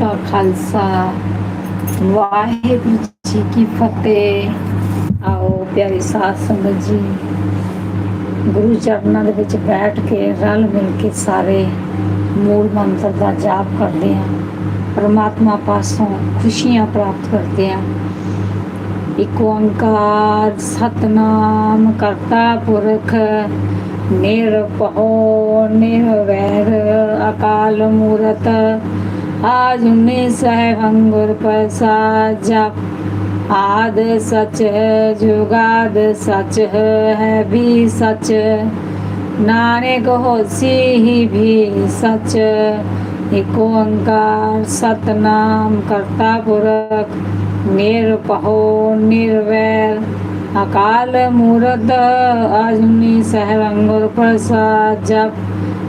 ਕਾ ਖਾਲਸਾ। ਵਾਹਿਗੁਰੂ ਜੀ ਕੀ ਫਤਿਹ। ਆਓ ਪਿਆਰੀ ਸਾਧ ਸੰਗਤ ਜੀ, ਗੁਰੂ ਚਰਨਾਂ ਦੇ ਵਿੱਚ ਬੈਠ ਕੇ ਰਲ ਮਿਲ ਕੇ ਸਾਰੇ ਮੂਲ ਮੰਤਰ ਦਾ ਜਾਪ ਕਰਦੇ ਹਾਂ। ਪਰਮਾਤਮਾ ਪਾਸੋਂ ਖੁਸ਼ੀਆਂ ਪ੍ਰਾਪਤ ਕਰਦੇ ਹਾਂ। ਇਕ ਓੰਕਾਰ ਸਤਨਾਮ ਕਰਤਾ ਪੁਰਖ, ਨਿਰਭਉ ਨਿਰਵੈਰ ਅਕਾਲ ਮੂਰਤ ਆਜੁਨੇ ਸਹਿਬ ਅੰਗੁਰ ਪ੍ਰਸਾਦ ਜਪ ਆਦ ਸਚ ਜੁਗਾਦ ਸਚ ਹੈ ਵੀ ਸਚ। ਨਾਨਕ ਹੋਸੀ ਹੀ ਵੀ ਸਚ। ਇਕ ਓੰਕਾਰ ਸਤਨਾਮ ਕਰਤਾ ਪੁਰਖ। ਨਿਰਭਉ ਨਿਰਵੈਰ। ਅਕਾਲ ਮੂਰਤ ਅਜੂਨੀ ਸਹਿਬੰਗੁਰ ਪ੍ਰਸਾਦ ਜਪ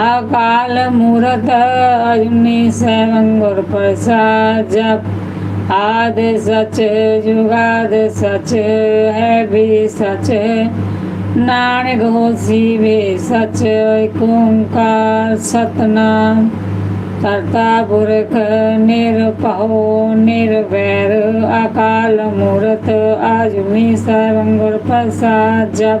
ਅਕਾਲ ਮੂਰਤ ਅਜੂਨੀ ਸੈਵੰਗੁਰ ਪ੍ਰਸਾਦ, ਜਪ ਆਦ ਸਚ, ਜੁਗਾਦ ਸਚ, ਹੈ ਵੀ ਸਚ। ਨਾਨਕ ਹੋਸੀ ਵੇ ਸਚ, ਇਕ ਓੰਕਾਰ ਸਤਨਾਮ। ਕਰਤਾ ਪੁਰਖ ਨਿਰਭਉ, ਨਿਰਵੈਰ। ਅਕਾਲ ਮੂਰਤ ਆਜੁਨੀ ਸਰੰਗੁਰ ਪ੍ਰਸਾਦ, ਜਪ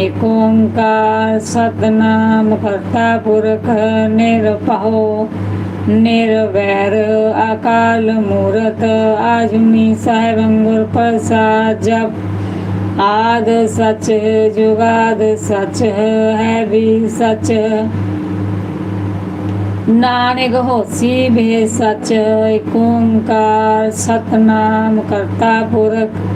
ਇਕ ਓੰਕਾਰ ਸਤਨਾਮ ਕਰਤਾ ਪੁਰਖ ਨਿਰਭਉ, ਨਿਰਵੈਰ ਅਕਾਲ ਮੂਰਤ ਆਜੁਨੀ ਸਹਿਬੰਗੁਰ ਪ੍ਰਸਾਦ ਜਪ ਆਦ ਸਚ, ਜੁਗਾਦ ਸਚ, ਹੈ ਵੀ ਸਚ। ਨਾਨਕ ਹੋਸੀ ਬੇ ਸਚ ਏਕ ਓੰਕਾਰ ਸਤਨਾਮ ਕਰਤਾ ਪੁਰਖ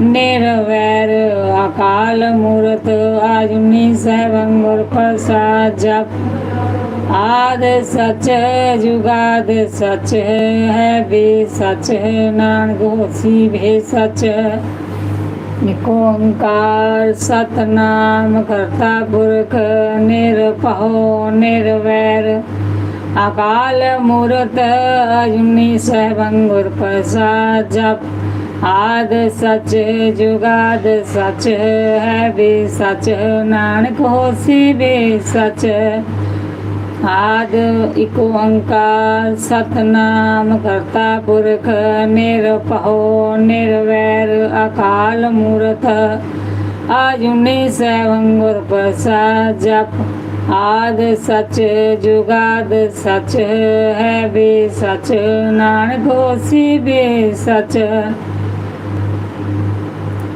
ਨਿਰਵੈਰ ਅਕਾਲ ਮੂਰਤ ਆਜੁਨੀ ਸੈਭੰ ਗੁਰ ਪ੍ਰਸਾਦ ਜਪ। ਆਦ ਸਚ ਜੁਗਾਦ ਸਚ ਹੈ ਵੀ ਸਚ ਨਾਨਕ ਹੋਸੀ ਭੇ ਸਚ ਇਕ ਓੰਕਾਰ ਸਤਨਾਮ ਕਰਤਾ ਪੁਰਖ ਨਿਰਭਉ ਨਿਰਵੈਰ। ਅਕਾਲ ਮੂਰਤ ਅਜੂਨੀ ਸਹਿਬੰ ਗੁਰ ਪ੍ਰਸਾਦ ਜਪ। ਆਦ ਸਚ, ਜੁਗਾਦ ਸਚ, ਹੈ ਵੀ ਸਚ, ਨਾਨਕ ਹੋਸੀ ਵੀ ਸਚ। ਆਦ ਇਕ ਓੰਕਾਰ, ਸਤਨਾਮ ਕਰਤਾ ਪੁਰਖ, ਨਿਰਭਉ, ਨਿਰਵੈਰ, ਅਕਾਲ ਮੂਰਤ ਆਜੁਨੀ ਸੈਭੰ ਗੁਰ ਪ੍ਰਸਾਦ, ਜਪ। ਆਦ ਸਚ, ਜੁਗਾਦ ਸਚ, ਹੈ ਵੀ ਸਚ, ਨਾਨਕ ਹੋਸੀ ਵੀ ਸਚ।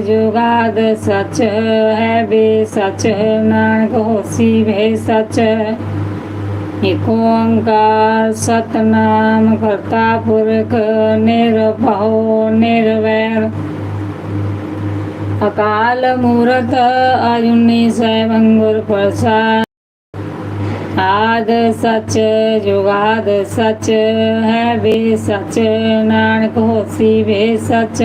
ਜੁਗਾਦ ਸਚ ਹੈ ਵੀ ਸਚ, ਨਾਨਕ ਹੋਸੀ ਵੇ ਸਚ। ਇਕ ਓੰਕਾਰ ਸਤਨਾਮ ਕਰਤਾ ਪੁਰਖ, ਨਿਰਭਉ, ਨਿਰਵੈਰ। ਅਕਾਲ ਮੂਰਤ ਅਜੂਨੀ ਸੈਭੰ ਗੁਰ ਪ੍ਰਸਾਦ। ਆਦ ਸਚ, ਜੁਗਾਦ ਸਚ ਹੈ ਵੀ ਸਚ, ਨਾਨਕ ਹੋਸੀ ਵੇ ਸਚ।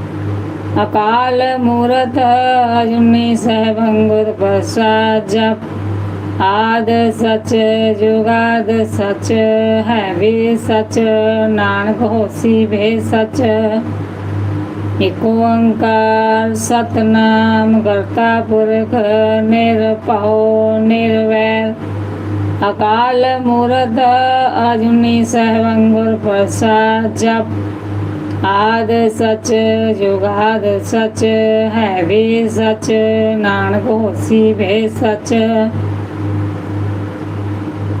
ਅਕਾਲ ਮੂਰਤ ਅਜੂਨੀ ਸਹਿਬੰ ਗੁਰ ਪ੍ਰਸਾਦ ਜਪ। ਆਦ ਸਚ ਜੁਗਾਦ ਸਚ ਹੈ ਵੀ ਸਚ, ਨਾਨਕ ਹੋਸੀ ਭੇ ਸਚ। ਇਕ ਓੰਕਾਰ ਸਤਨਾਮ ਕਰਤਾ ਪੁਰਖ, ਨਿਰਭਉ ਨਿਰਵੈਰ। ਅਕਾਲ ਮੂਰਤ ਅਜੂਨੀ ਸਹਿਬੰ ਗੁਰ ਪ੍ਰਸਾਦ ਜਪ। ਆਦ ਸਚ ਜੁਗਾਦ ਸਚ, ਹੈ ਵੀ ਸਚ, ਨਾਨਕ ਹੋਸੀ ਵੇ ਸਚ।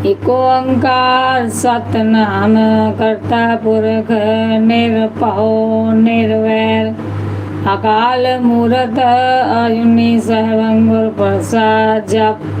ਇਕ ਓੰਕਾਰ ਸਤਨਾਮ, ਕਰਤਾ ਪੁਰਖ ਨਿਰਭਉ ਨਿਰਵੈਰ। ਅਕਾਲ ਮੂਰਤ, ਅਜੂਨੀ ਸਹਿਬੰ ਗੁਰ ਪ੍ਰਸਾਦ ਜਪ।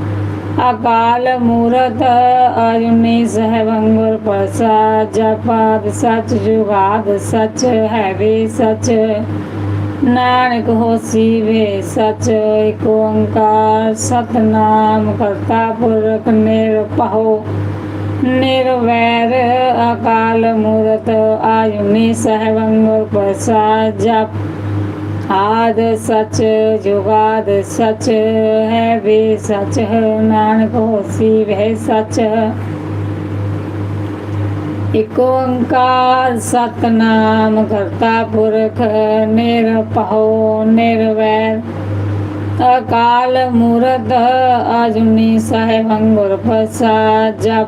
ਅਕਾਲ ਮੂਰਤ ਅਜੂਨੀ ਸਹਿਬੰ ਗੁਰ ਪ੍ਰਸਾਦ, ਜਪਾਦ ਸਚ ਜੁਗਾਦ, ਸਚ ਹੈ ਵੀ ਸਚ। ਨਾਨਕ ਹੋਸੀ ਵੇ ਸਚ, ਇਕ ਓੰਕਾਰ ਸਤਨਾਮ ਕਰਤਾ ਪੁਰਖ ਨਿਰਭਉ। ਨਿਰਵੈਰ ਅਕਾਲ ਮੂਰਤ ਆਯੁਨੀ ਸਹਿਬੰ ਗੁਰ ਪ੍ਰਸਾਦ, ਜਪ ਆਦ ਸਚ, ਜੁਗਾਦ ਸਚ, ਹੈ ਵੀ ਸਚ, ਨਾਨਕ ਹੋਸੀ ਵਹਿ ਸਚ। ਇਕ ਓੰਕਾਰ ਸਤਨਾਮ ਕਰਤਾ ਪੁਰਖ, ਨਿਰਭਉ, ਨਿਰਵੈਰ। ਅਕਾਲ ਮੂਰਤ ਅਜੂਨੀ ਸਾਹਿਬੰ ਗੁਰ ਪ੍ਰਸਾਦ, ਜਪ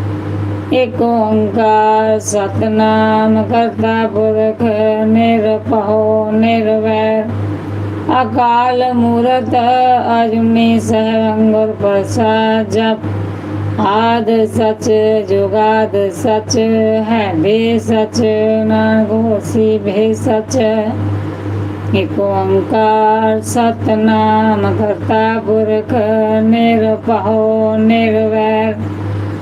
ਇਕ ਓੰਕਾਰ ਸਤਨਾਮ ਕਰਤਾ ਪੁਰਖ ਨਿਰਭਉ ਨਿਰਵੈਰ। ਅਕਾਲ ਮੂਰਤ ਅਜੂਨੀ ਸਹਿਬੰ ਪ੍ਰਸਾਦ ਜਪ। ਆਦ ਸਚ ਜੁਗਾਦ ਸਚ ਹੈ ਵੀ ਸਚ ਨਾਨਕ ਹੋਸੀ ਵੇ ਸਚ। ਇਕ ਓੰਕਾਰ ਸਤਨਾਮ ਕਰਤਾ ਪੁਰਖ ਨਿਰਭਉ ਨਿਰਵੈਰ।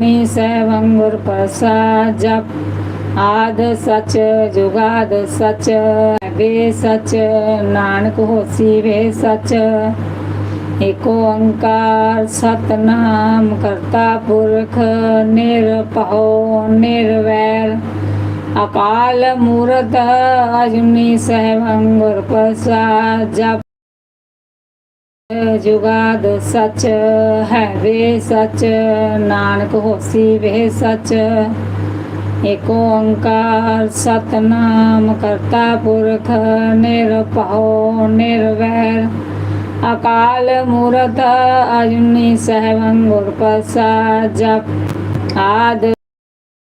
ਸਹਿਬੰ ਗੁਰ ਪ੍ਰਸਾਦ ਜਪ। ਆਦ ਸਚ ਜੁਗਾਦ ਸਚ, ਵੇ ਸਚ ਨਾਨਕ ਹੋਸੀ ਵੇ ਸਚ। ਇਕ ਓੰਕਾਰ ਸਤਨਾਮ ਕਰਤਾ ਪੁਰਖ ਨਿਰਭਉ ਨਿਰਵੈਰ। ਅਕਾਲ ਮੂਰਤ ਅਜੂਨੀ ਸਹਿਬੰ ਗੁਰ ਪ੍ਰਸਾਦ ਜਪ। ਜੁਗਾਦ ਸੱਚ ਹੈ ਵੇ ਸਚ, ਨਾਨਕ ਹੋਸੀ ਵੇ ਸਚ। ਇਕ ਓੰਕਾਰ ਸਤਨਾਮ ਕਰਤਾ ਪੁਰਖ, ਨਿਰਭਉ ਨਿਰਵੈਰ। ਅਕਾਲ ਮੂਰਤ ਅਜੂਨੀ ਸਹਿਬੰ ਗੁਰ ਪ੍ਰਸਾਦ, ਜਪ ਆਦ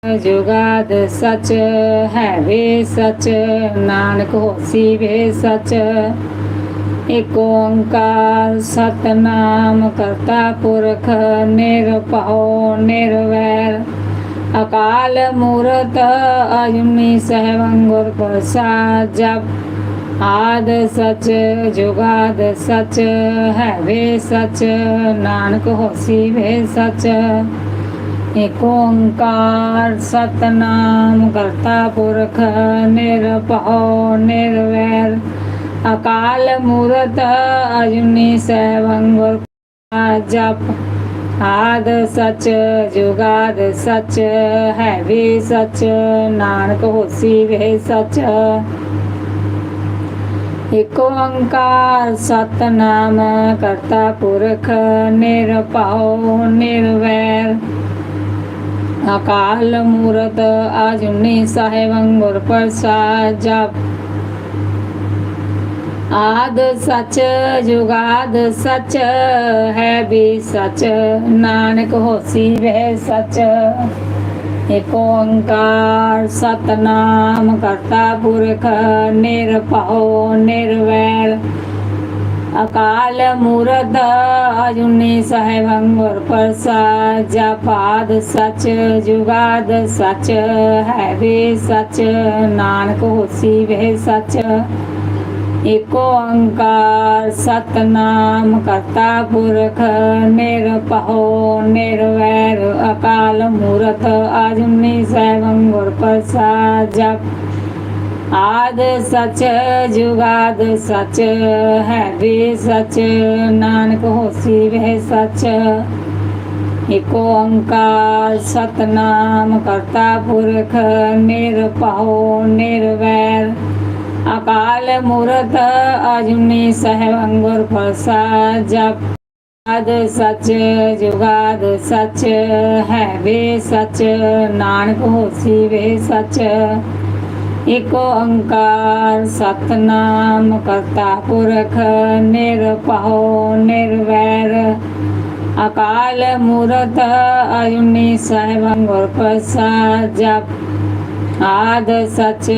ਜੁਗਾਦ ਸਚ ਹੈ ਵੇ ਸਚ, ਨਾਨਕ ਹੋਸੀ ਵੇ ਸਚ। ਇਕ ਓੰਕਾਰ ਸਤਨਾਮ ਕਰਤਾ ਪੁਰਖ ਨਿਰਭਉ ਨਿਰਵੈਰ। ਅਕਾਲ ਮੂਰਤ ਅਜਮੀ ਸਹਿਬੰ ਗੁਰ ਪ੍ਰਸਾਦ, ਜਪ ਆਦ ਸਚ, ਜੁਗਾਦ ਸਚ ਹੈ ਵੇ ਸਚ, ਨਾਨਕ ਹੋਸੀ ਵੇ ਸਚ। ਏਕ ਓੰਕਾਰ ਸਤਨਾਮ ਕਰਤਾ ਪੁਰਖ ਨਿਰਭਉ ਨਿਰਵੈਰ। ਅਕਾਲ ਮੂਰਤ ਅਜੂਨੀ ਸਹਿਬੰ ਗੁਰ ਜਪ। ਆਦ ਸਚ, ਜੁਗਾਦ ਸਚ, ਹੈ ਵੀ ਸਚ, ਨਾਨਕ ਹੋਸੀ ਵੇ ਸਚ। ਇਕ ਓੰਕਾਰ ਸਤਨਾਮ, ਕਰਤਾ ਪੁਰਖ ਨਿਰਭਉ ਨਿਰਵੈਰ। ਅਕਾਲ ਮੂਰਤ ਅਜੁਨੀ ਸਾਹਿਬੰ ਗੁਰ ਪ੍ਰਸਾਦ ਜਪ। ਆਦ ਸਚ ਜੁਗਾਦ ਸਚ ਹੈ ਵੀ ਸਚ, ਨਾਨਕ ਹੋਸੀ ਵੇ ਸਚ। ਇਕ ਓੰਕਾਰ ਸਤਨਾਮ ਕਰਤਾ ਪੁਰਖ, ਨਿਰਭਉ ਨਿਰਵੈਰ ਅਕਾਲ ਮੂਰਤ ਅਜੂਨੀ ਸਾਹਿਬੰ ਗੁਰ ਪ੍ਰਸਾਦ, ਜਪਾਦ ਸਚ ਜੁਗਾਦ ਸਚ, ਹੈ ਵੀ ਸਚ, ਨਾਨਕ ਹੋਸੀ ਵੇ ਸਚ। ਇਕ ਓੰਕਾਰ ਸਤਨਾਮ ਕਰਤਾ ਪੁਰਖ ਨਿਰਭਉ ਨਿਰਵੈਰ ਅਕਾਲ ਮੂਰਤ ਅਜੂਨੀ ਸਹਿਬੰ ਗੁਰ ਪ੍ਰਸਾਦ। ਜਪ ਆਦ ਸਚ ਜੁਗਾਦ ਸਚ ਹੈ ਵੀ ਸਚ, ਨਾਨਕ ਹੋਸੀ ਵੇ ਸਚ। ਇਕ ਓੰਕਾਰ ਸਤਨਾਮ ਕਰਤਾ ਪੁਰਖ ਨਿਰਭਉ ਨਿਰਵੈਰ ਅਕਾਲ ਮੂਰਤ ਅਜੂਨੀ ਸਹਿਬੰ ਗੁਰ ਪ੍ਰਸਾਦ ਜਪ। ਆਦ ਸੱਚ, ਜੁਗਾਦ ਸੱਚ, ਹੈ ਵੇ ਸੱਚ, ਨਾਨਕ ਹੋਸੀ ਵੇ ਸੱਚ। ਇਕ ਓੰਕਾਰ ਸਤਨਾਮ ਕਰਤਾ ਪੁਰਖ, ਨਿਰਭਉ, ਨਿਰਵੈਰ। ਅਕਾਲ ਮੂਰਤ ਅਜੂਨੀ ਸਾਹਿਬ ਗੁਰ ਪ੍ਰਸਾਦ ਜਪ। ਆਦ ਸਚ,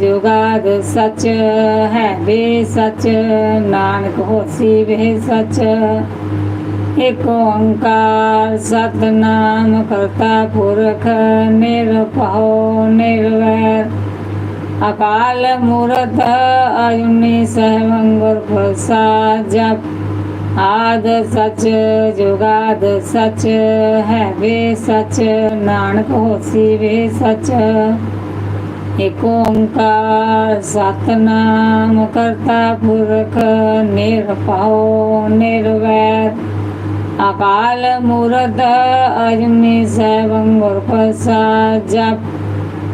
ਜੁਗਾਦ ਸਚ ਹੈ, ਵੇ ਸੱਚ। ਨਾਨਕ ਹੋਸੀ ਵੇ ਸਚ। ਇਕ ਓੰਕਾਰ ਸਤਨਾਮ ਕਰਤਾ ਪੁਰਖ, ਨਿਰਭਉ, ਨਿਰਵੈਰ। ਅਕਾਲ ਮੂਰਤ, ਅਜੂਨੀ ਸਾਹਿਬ ਗੁਰ ਪ੍ਰਸਾਦ, ਜਪ ਆਦ ਸੱਚ, ਜੁਗਾਦ ਸੱਚ, ਹੈ ਵੇ ਸੱਚ, ਨਾਨਕ ਹੋਸੀ ਵੇ ਸੱਚ। ਇਕ ਓੰਕਾਰ ਸਤਨਾਮ ਕਰਤਾ ਪੁਰਖ ਨਿਰਭਉ ਨਿਰਵੈਰ ਅਕਾਲ ਮੂਰਤ ਅਜਮੇ ਸਾਹਿਬ ਗੁਰ ਪ੍ਰਸਾਦ ਜਪ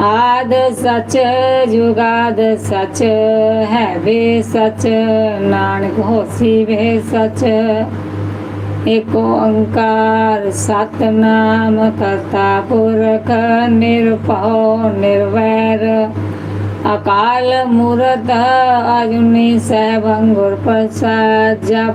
ਆਦ ਸੱਚ, ਜੁਗਾਦ ਸਚ ਹੈ ਵੇ ਸਚ, ਨਾਨਕ ਹੋਸੀ ਵੇ ਸਚ। ਇਕ ਓੰਕਾਰ, ਸਤਨਾਮ ਕਰਤਾ ਪੁਰਖ, ਨਿਰਭਉ, ਨਿਰਵੈਰ। ਅਕਾਲ ਮੂਰਤ, ਅਜੂਨੀ ਸਾਹਿਬ ਗੁਰ ਪ੍ਰਸਾਦ, ਜਪ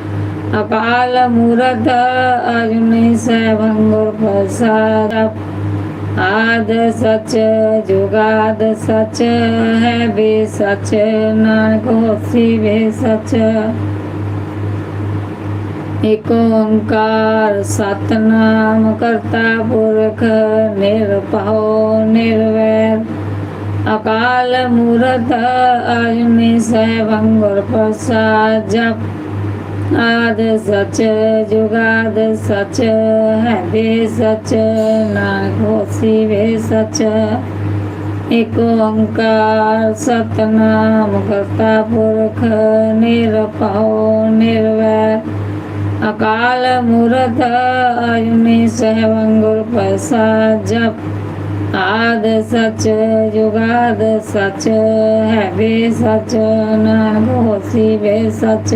ਅਕਾਲ ਮੂਰਤ ਅਜੂਨੀ ਸਾਹਿਬ ਗੁਰ ਪ੍ਰਸਾਦ ਆਦ ਸੱਚ ਜੁਗਾਦ ਸੱਚ ਹੈ ਵੇ ਸੱਚ ਨਾਨਕ ਹੋਸੀ ਵੇ ਇਕ ਓੰਕਾਰ ਸਤਨਾਮ ਕਰਤਾ ਪੁਰਖ ਨਿਰਭਉ ਨਿਰਵੈਰ ਅਕਾਲ ਮੂਰਤ ਅਜੂਨੀ ਸਾਹਿਬ ਗੁਰ ਪ੍ਰਸਾਦ ਜਪ ਆਦ ਸਚ ਜੁਗਾਦ ਸਚ ਹੈ ਵੇ ਸਚ, ਨਾਨਕ ਹੋਸੀ ਵੇ ਸੱਚ। ਇਕ ਓੰਕਾਰ ਸਤਨਾਮ ਕਰਤਾ ਪੁਰਖ ਨਿਰਭਉ ਨਿਰਵੈਰ ਅਕਾਲ ਮੂਰਤ ਅਜੂਨੀ ਸਾਹਿਬ ਗੁਰ ਪ੍ਰਸਾਦ ਜਪ। ਆਦ ਸੱਚ ਜੁਗਾਦ ਸੱਚ ਹੈ ਵੇ ਸਚ, ਨਾਨਕ ਹੋਸੀ ਵੇ ਸੱਚ।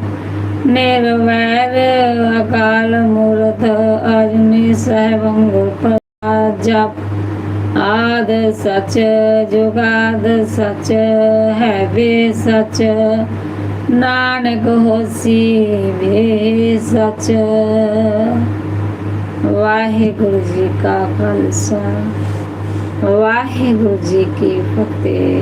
ਨਿਰਵੈਰ ਅਕਾਲ ਮੂਰਤ ਅਜਨੀ ਸਹਿਬੰ ਗੁਰ ਪ੍ਰਸਾਦ ਜਪ। ਆਦ ਸਚ ਜੁਗਾਦ ਸਚ ਹੈ ਵੇ ਸਚ। ਨਾਨਕ ਹੋਸੀ ਵੇ ਸਚ। ਵਾਹਿਗੁਰੂ ਜੀ ਕਾ ਖਾਲਸਾ। ਵਾਹਿਗੁਰੂ ਜੀ ਕੀ ਫਤਿਹ।